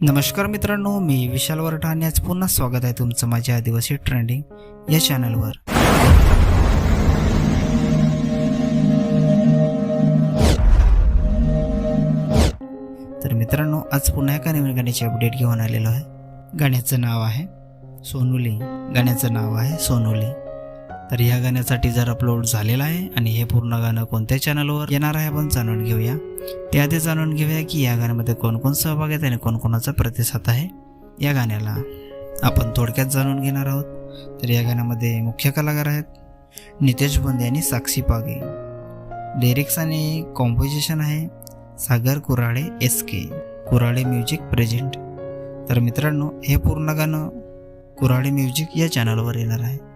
नमस्कार मित्रांनो मी विशाल वरठा आणि आज पुन्हा स्वागत आहे तुमचं माझ्या आदिवासी ट्रेंडिंग या चॅनलवर तर मित्रांनो आज पुन्हा एका नवीन गाण्याची अपडेट घेऊन आलेलो आहे. गाण्याचं नाव आहे सोनुली गाण्याचं नाव आहे सोनुली तर या गाण्याचा टीजर अपलोड झालेला आहे आणि हे पूर्ण गाणं कोणत्या चॅनलवर येणार आहे आपण जाणून घेऊया. त्याआधी जाणून घेऊया की या गाण्यामध्ये कोणकोण सहभाग आहेत आणि कोणकोणाचा प्रतिसाद आहे. या गाण्याला आपण थोडक्यात जाणून घेणार आहोत. तर या गाण्यामध्ये मुख्य कलाकार आहेत नितेश बोंदे आणि साक्षी पागे. लिरिक्स आणि कॉम्पोजिशन आहे Sagar Kurade S K Kurade music present तर मित्रांनो हे पूर्ण गाणं कुराडे म्युझिक या चॅनलवर येणार आहे.